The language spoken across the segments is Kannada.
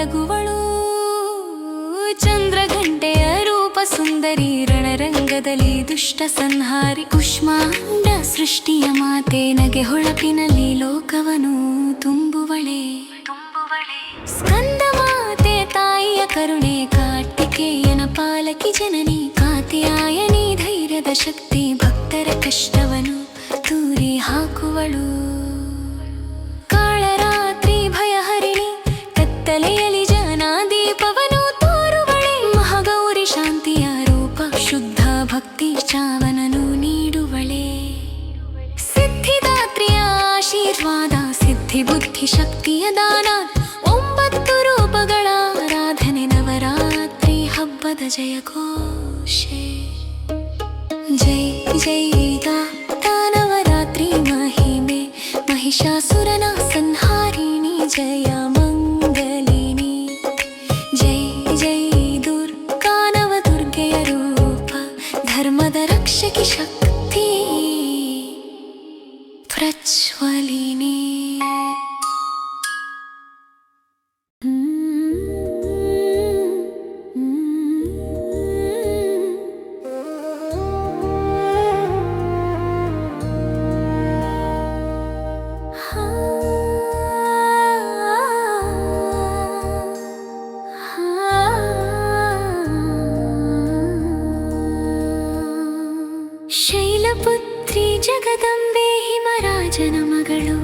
ಬೆಳಗುವಳು. ಚಂದ್ರಗಂಟೆಯ ರೂಪ ಸುಂದರಿ ರಣರಂಗದಲ್ಲಿ ದುಷ್ಟ ಸಂಹಾರಿ ಕುಷ್ಮಾಂಡ ಸೃಷ್ಟಿಯ ಮಾತೆ ನಗೆ ಹೊಳಪಿನಲ್ಲಿ ಲೋಕವನು ತುಂಬುವಳೆ. ಸ್ಕಂದ ಮಾತೆ ತಾಯಿಯ ಕರುಣೆ ಕಾರ್ತಿಕೇಯನ ಪಾಲಕಿ ಜನನಿ ಕಾತ್ಯಾಯನಿ ಧೈರ್ಯದ ಶಕ್ತಿ ಭಕ್ತರ ಕಷ್ಟವನು ತೂರಿ ಹಾಕುವಳು. ಶಕ್ತಿಯ ದಾನ ಒಂಬತ್ತು ರೂಪಗಳ ಆರಾಧನೆ ನವರಾತ್ರಿ ಹಬ್ಬದ ಜಯ ಘೋಷೆ ಜೈ ಜೈ ನವರಾತ್ರಿ ಮಹಿಮೆ ಮಹಿಷಾಸುರನ ಸಂಹಾರಿಣಿ ಜಯ ಶೈಲಪುತ್ರಿ ಜಗದಂಬೆ ಹಿಮರಾಜನ ಮಗಳು.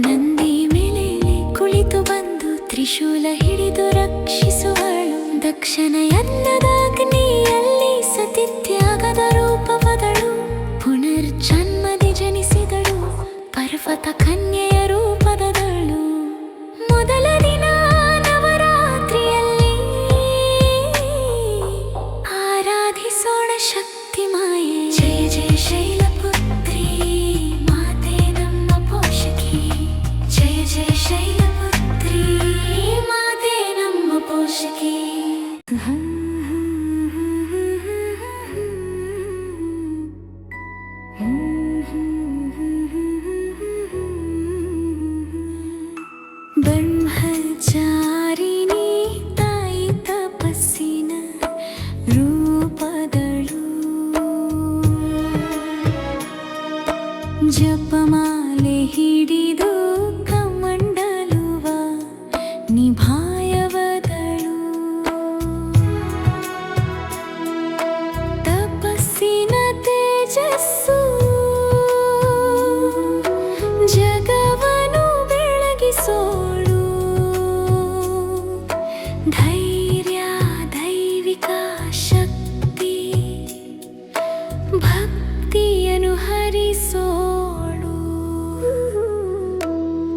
ನಂದಿ ಮೇಲೆ ಕುಳಿತು ಬಂದು ತ್ರಿಶೂಲ ಹಿಡಿದು ರಕ್ಷಿಸುವಳು. ದಕ್ಷಿಣ ಎಲ್ಲದಾಗ್ನಿಯಲ್ಲಿ ಸತಿತ್ಯಾಗದ ರೂಪವದಳು ಪುನರ್ಜನ್ಮದಿ ಜನಿಸಿದಳು. ಪರ್ವತ ಕನ್ಯೆಯ Mm-hmm.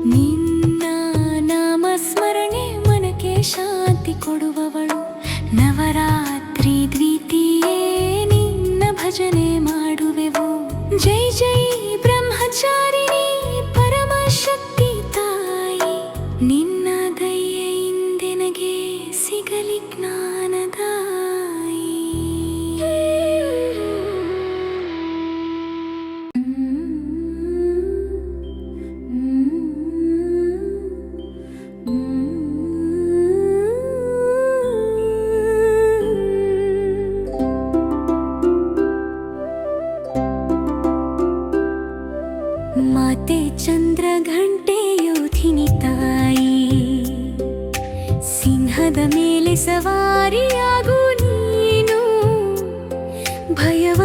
ನಿನ್ನ ಸವಾರಿಯಾಗು ನೀನು. ಭಯವನ್ನೆಲ್ಲ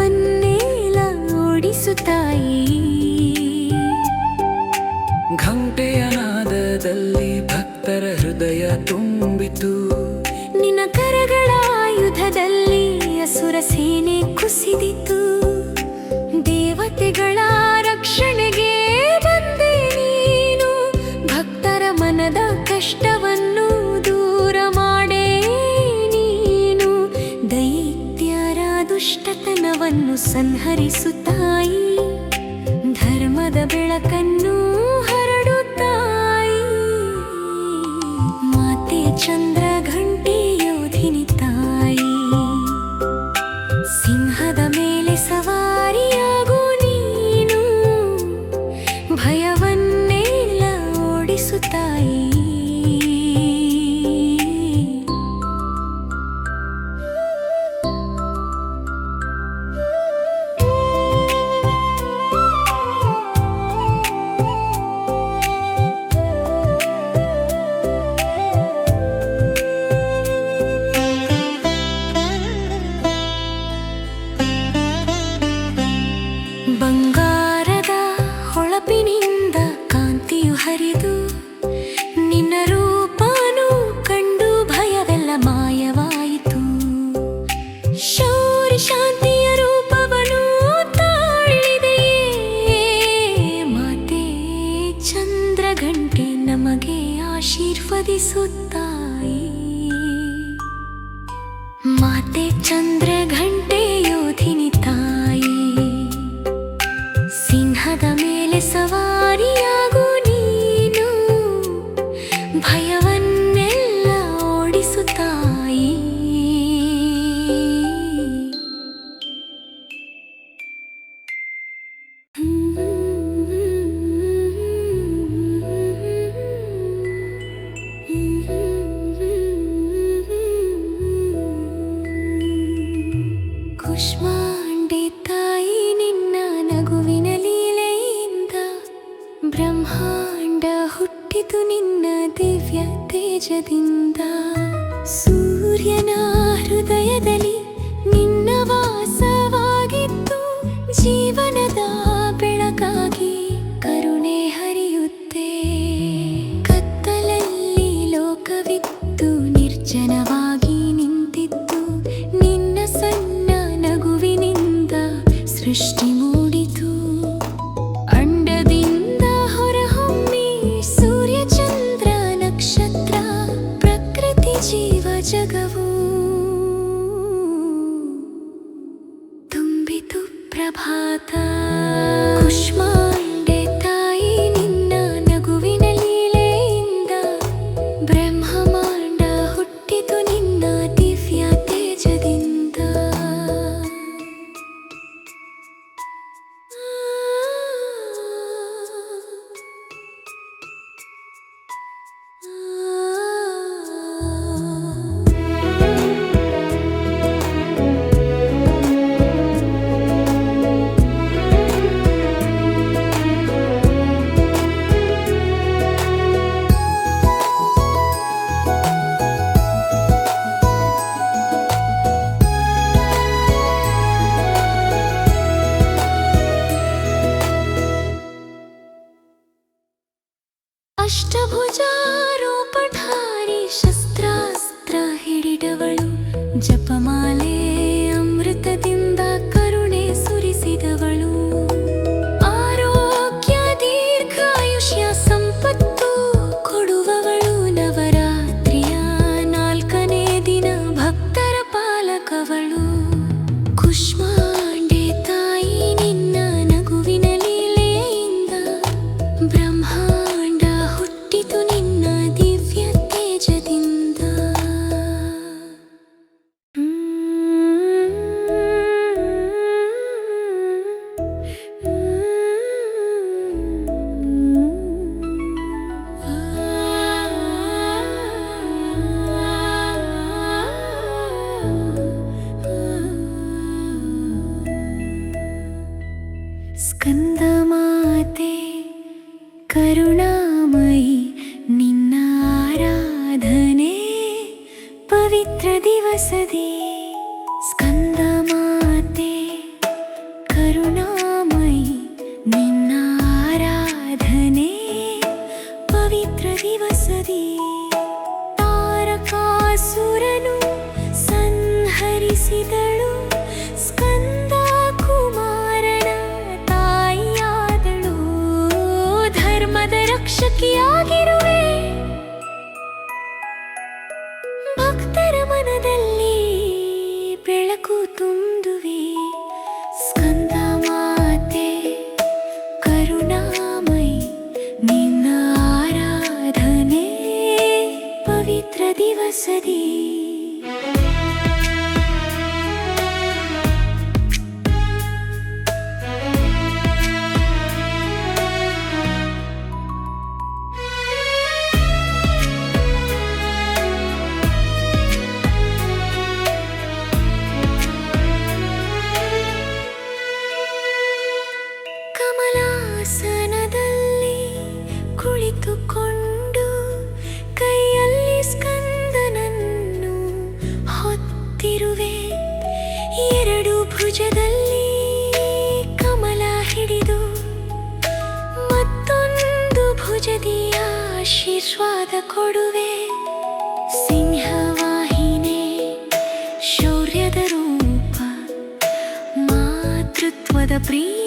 ಸಂಹರಿಸುತಾಯಿ ಧರ್ಮದ ಬೆಳಕನ್ನು ಹರಡುತ್ತಾಯಿ. ಮಾತೆ ಚಂದ xuân ಮಾಂಡೆ ತಾಯಿ ನಿನ್ನ ನಗುವಿನ ಲೀಲೆಯಿಂದ ಬ್ರಹ್ಮಾಂಡ ಹುಟ್ಟಿತು ನಿನ್ನ ದಿವ್ಯ ತೇಜದಿಂದ ಸೂರ್ಯನ ಹೃದಯದಲ್ಲಿ ಅಷ್ಟಭುಜಾರೂಪಧಾರಿ ಶಸ್ತ್ರಾಸ್ತ್ರ ಹಿಡಿದವಳು ಜಪಮಾಲೆ ಹೊತ್ತಿರುವೆ ಎರಡು ಭುಜದಲ್ಲಿ ಕಮಲ ಹಿಡಿದು ಮತ್ತೊಂದು ಭುಜದಿ ಆಶೀರ್ವಾದ ಕೊಡುವೆ. ಸಿಂಹವಾಹಿನಿ ಶೌರ್ಯದ ರೂಪ ಮಾತೃತ್ವದ ಪ್ರೀತಿ.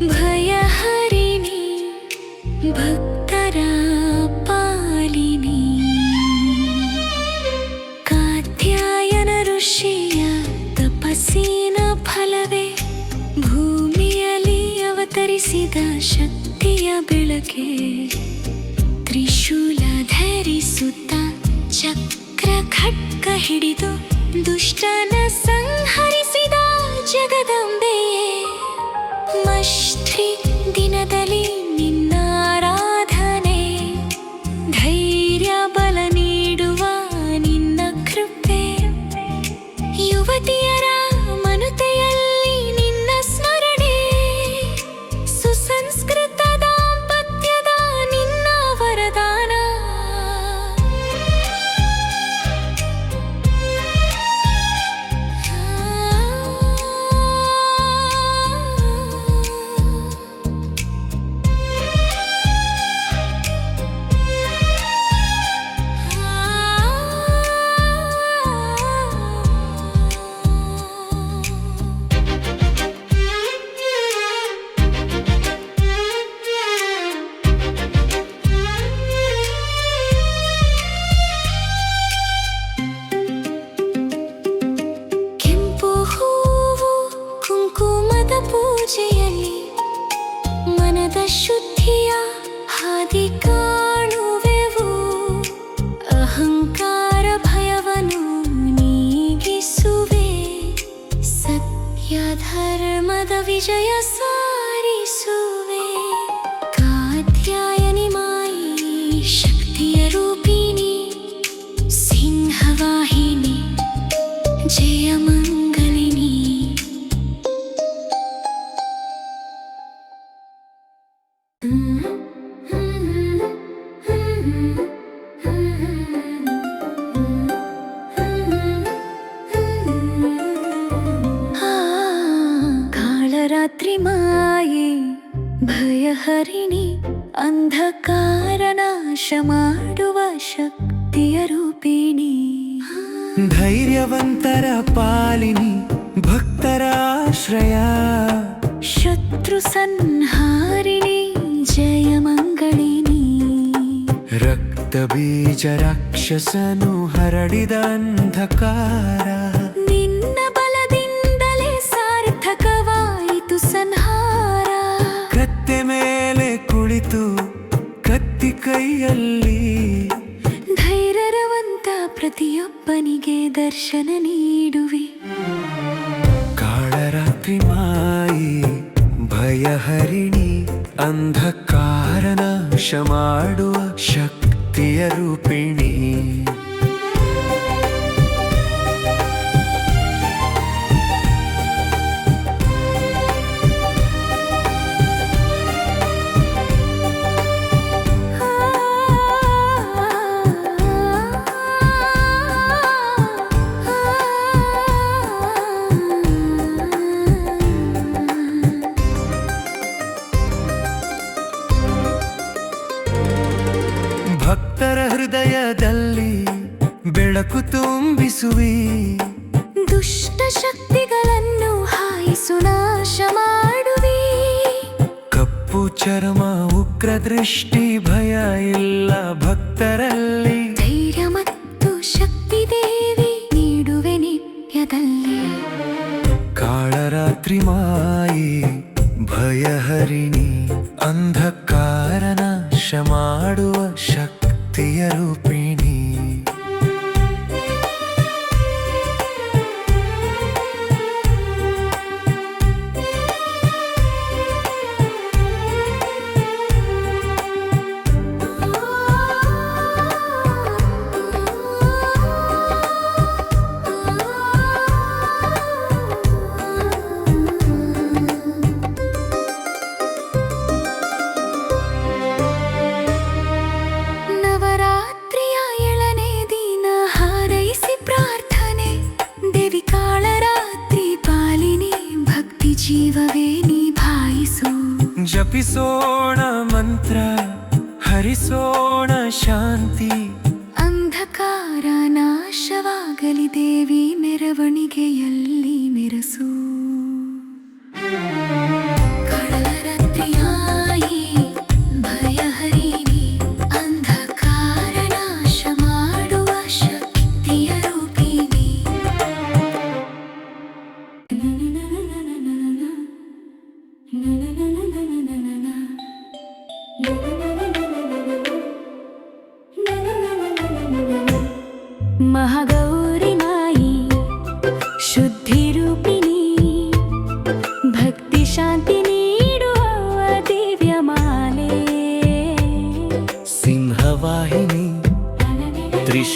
ಭಯಹರಿಣಿ ಭಕ್ತರ ಪಾಲಿನಿ ಕಾತ್ಯಾಯನ ಋಷಿಯ ತಪಸ್ಸಿನ ಫಲವೇ ಭೂಮಿಯಲ್ಲಿ ಅವತರಿಸಿದ ಶಕ್ತಿಯ ಬೆಳಕೆ. ತ್ರಿಶೂಲ ಧರಿಸುತ್ತ ಚಕ್ರ ಹಿಡಿದು ದುಷ್ಟನ ಸಂಹರಿಸಿದ ಜಗದಂಬೆಯೇ. ಮಷ್ಠಿ ದಿನದಲ್ಲಿ ನಿನ್ನ ಆರಾಧನೆ. ಧೈರ್ಯ ಬಲ ನೀಡುವ ನಿನ್ನ ಕೃಪೆ. ಯುವತಿಯರ ಧರ್ಮದ ಶಕ್ತಿಯ ರೂಪಿಣಿ. ಧೈರ್ಯವಂತರ ಪಾಲಿನಿ ಭಕ್ತರ ಆಶ್ರಯ. ಶತ್ರು ಸಂಹಾರಿಣಿ ಜಯ ಮಂಗಳಿನಿ ರಕ್ತ ಬೀಜ ರಾಕ್ಷಸನು ಹರಡಿದ ಅಂಧಕಾರ. ನಿನ್ನ ಬಲದಿಂದಲೇ ಸಾರ್ಥಕವಾಯಿತು ಸಂಹಾರ. ಕತ್ತೆ ಮೇಲೆ ಕುಳಿತು ಕತ್ತಿ ಕೈಯಲ್ಲಿ ದರ್ಶನ ನೀಡುವೆ. ಕಾಳರಾತ್ರಿ ಮಾಯಿ ಭಯಹರಿಣಿ ಅಂಧಕಾರ ನಾಶ ಮಾಡುವ ಶಕ್ತಿಯ ರೂಪಿಣಿ. ದೃಷ್ಟಿ ಭಯ ಇಲ್ಲ ಭಕ್ತರಲ್ಲಿ. ಧೈರ್ಯ ಮತ್ತು ಶಕ್ತಿ ದೇವಿ ನೀಡುವೆ ನಿತ್ಯದಲ್ಲಿ. ಕಾಳರಾತ್ರಿ ಮಾಯಿ ಭಯಹರಿಣಿ ಅಂಧಕಾರ ನಾಶ ಮಾಡುವ ಶಕ್ತಿಯ ರೂಪಿಣಿ ಜಪಿಸೋಣ ಮಂತ್ರ ಹರಿಸೋಣ ಶಾಂತಿ. ಅಂಧಕಾರ ನಾಶವಾಗಲಿ ದೇವಿ ಮೆರವಣಿಗೆಯಲ್ಲಿ ಮೆರಸು.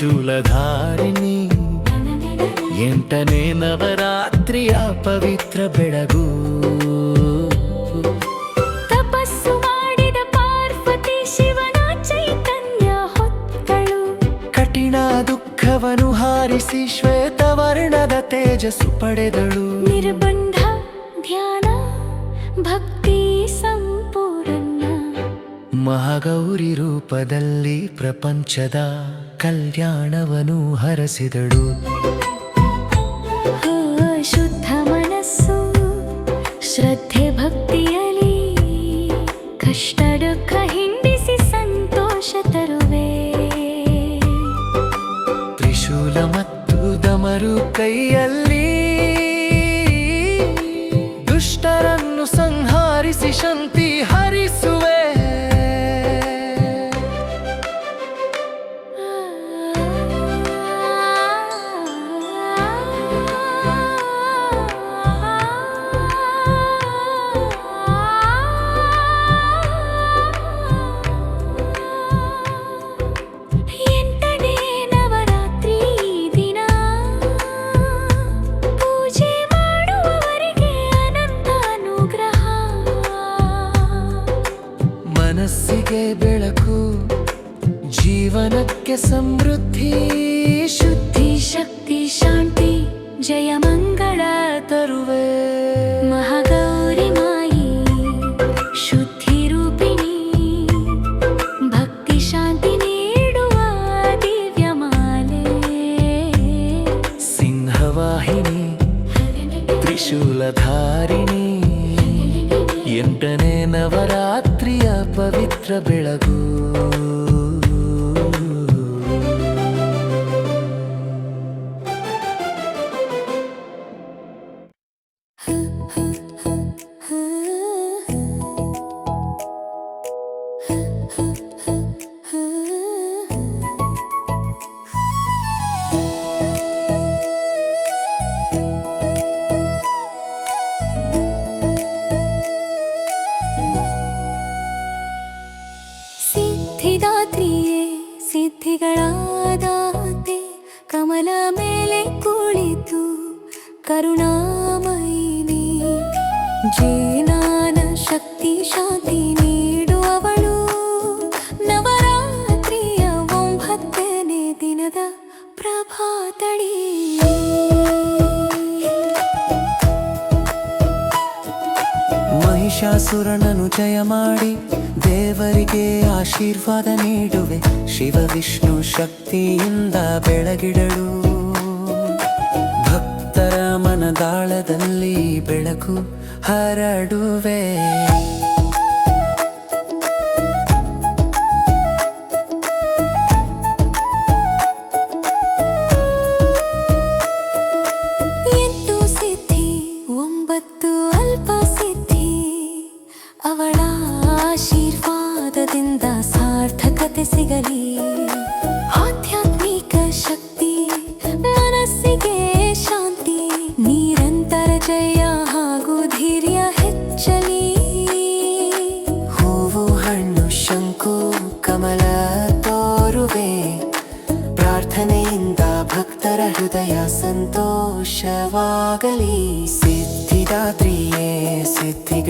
ತ್ರಿಶೂಲಧಾರಿಣಿ. ಎಂಟನೇ ನವರಾತ್ರಿಯ ಪವಿತ್ರ ಬೆಳಗು. ತಪಸ್ಸು ಮಾಡಿದ ಪಾರ್ವತಿ ಶಿವನ ಚೈತನ್ಯ ಹೊತ್ತಳು. ಕಠಿಣ ದುಃಖವನ್ನು ಹಾರಿಸಿ ಶ್ವೇತವರ್ಣದ ತೇಜಸ್ಸು ಪಡೆದಳು. ನಿರ್ಬಂಧ ಧ್ಯಾನ ಭಕ್ತಿ ಸಂಪೂರ್ಣ. ಮಹಾಗೌರಿ ರೂಪದಲ್ಲಿ ಪ್ರಪಂಚದ ಕಲ್ಯಾಣವನ್ನು ಹರಸಿದಳು. ಶುದ್ಧ ಮನಸ್ಸು ಶ್ರದ್ಧೆ ಭಕ್ತಿಯಲಿ ಕಷ್ಟ ದುಃಖ ಹಿಂಡಿಸಿ ಸಂತೋಷ ತರುವೆ ಶುದ್ಧಿ ಶಕ್ತಿ ಶಾಂತಿ ಜಯ ಮಂಗಳ ತರುವೆ ಮಹಾಗೌರಿ ಮಾಯಿ ಶುದ್ಧಿ ರೂಪಿಣಿ ಭಕ್ತಿ ಶಾಂತಿ ನೀಡುವ ದಿವ್ಯ ಮಾಲೆ ಸಿಂಹವಾಹಿನಿ ತ್ರಿಶೂಲಧಾರಿಣಿ ಎಂಟನೇ ನವರಾತ್ರಿಯ ಪವಿತ್ರ ಬೆಳಗು ಆಶೀರ್ವಾದ ನೀಡುವೆ. ಶಿವ ವಿಷ್ಣು ಶಕ್ತಿಯಿಂದ ಬೆಳಗಿಡಳು ಭಕ್ತರ ಮನದಾಳದಲ್ಲಿ ಬೆಳಕು ಹರಡುವೆ.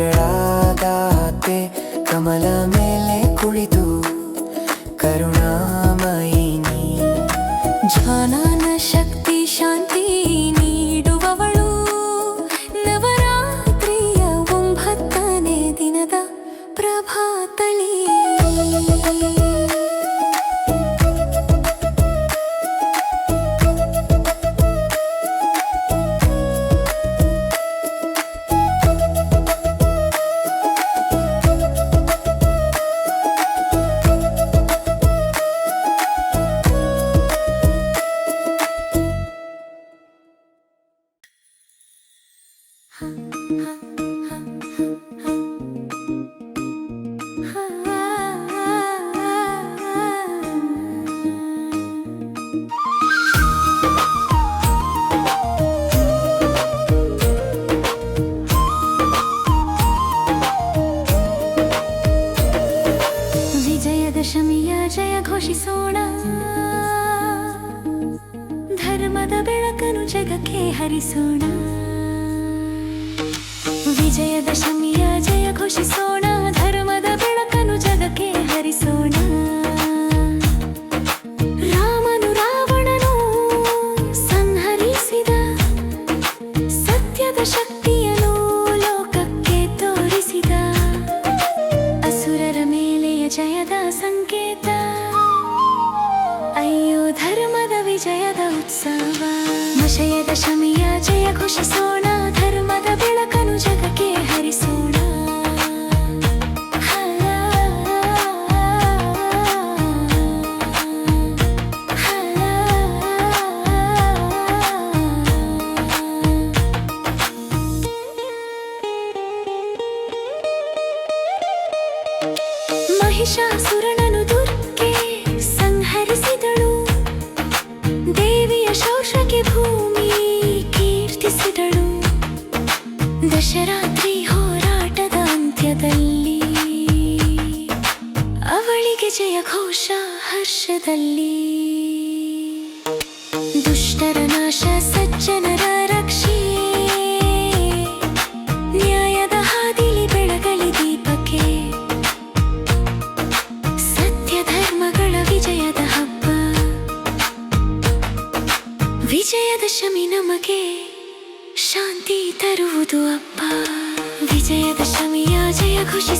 ಗಳಾದ ಕಮಲ ಮೇಲೆ ಕುಳಿತು ಕರುಣಾಮಯಿನಿ ಜಾನ ಜಯದ ಶಮಿಯ ಜಯ ಘೋಷಿಸೋಣ ಧರ್ಮದ ಬೆಳಕ ದುಷ್ಟರ ನಾಶ ಸಜ್ಜನರ ರಕ್ಷಿ. ನ್ಯಾಯದ ಹಾದಿಲಿ ಬೆಳಗಲಿ ದೀಪಕ್ಕೆ. ಸತ್ಯ ಧರ್ಮಗಳ ವಿಜಯದ ಹಬ್ಬ. ವಿಜಯದಶಮಿ ನಮಗೆ ಶಾಂತಿ ತರುವುದು ಅಪ್ಪ ವಿಜಯದಶಮಿಯ ಜಯ ಖುಷಿ